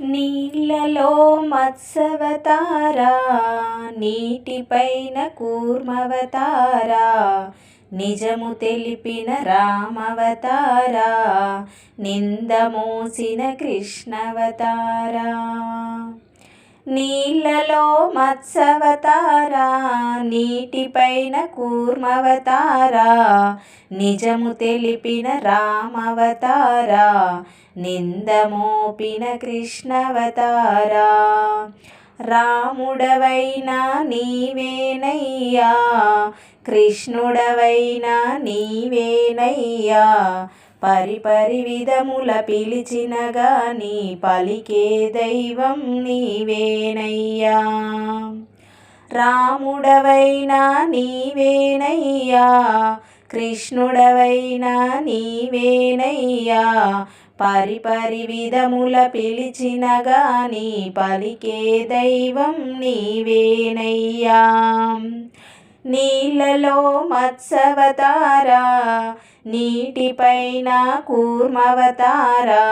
నీళ్ళలో మత్స్యవతారా నీటిపైన కూర్మవతారా నిజము తెలిపిన రామవతారా నిందమోసిన కృష్ణవతారా. నీళ్ళలో మత్సవతారా నీటిపైన కూర్మవతారా నిజము తెలిపిన రామవతారా నిందమోపిన కృష్ణవతారా. రాముడవైనా నీవేనయ్యా కృష్ణుడవైనా నీవేనయ్యా పరిపరి విధముల పిలిచిన గాని పలికే దైవం నీవేనయ్యా. రాముడవైనా నీవేనయ్యా. కృష్ణుడవైనా నీవేనయ్యా. పరిపరి విధముల పిలిచిన గాని పలికే దైవం నీవేనయ్యా. నీళ్ళలో మత్స్యవతారా నీటిపైన కూర్మవతారా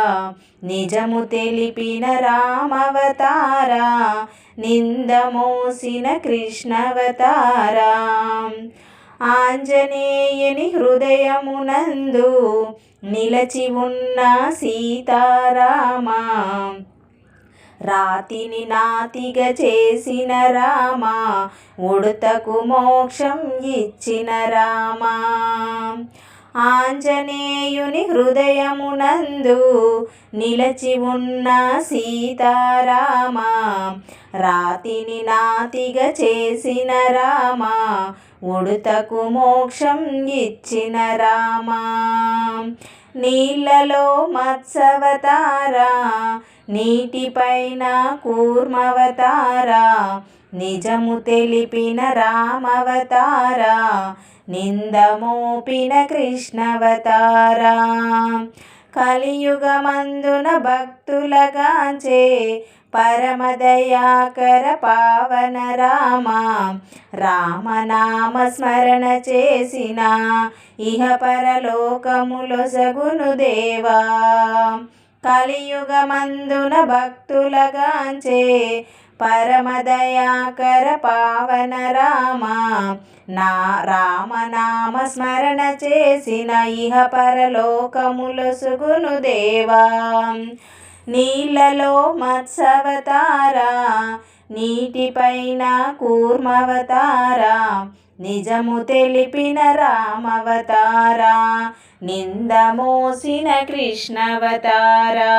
నిజము తెలిపిన రామవతారా నిందమోసిన కృష్ణవతారా. ఆంజనేయుని హృదయమునందు నిలచి ఉన్న సీతారామా రాతిని నాతిగా చేసిన రామ ఉడతకు మోక్షం ఇచ్చిన రామ. ఆంజనేయుని హృదయమునందు నిలచి ఉన్న సీతారామా రాతిని నాతిగా చేసిన రామ ఉడతకు మోక్షం ఇచ్చిన రామా. నీళ్ళలో మత్సవతారా నీటిపైన కూర్మవతారా నిజము తెలిపిన రామవతారా నిందమోపిన కృష్ణవతారా. కలియుగమందున భక్తులగాంచే పరమదయాకర పావన రామ రామనామ స్మరణ చేసిన ఇహ పరలోకములో సగును దేవా. కలియుగమందున భక్తులగాంచే పరమదయాకర పావన రామ. నా రామనామ స్మరణ చేసిన ఇహ పరలోకములసుగును దేవా. నీళ్ళలో మత్సవతారా నీటిపైన కూర్మవతారా నిజము తెలిపిన రామవతారా నిందమోసిన కృష్ణవతారా.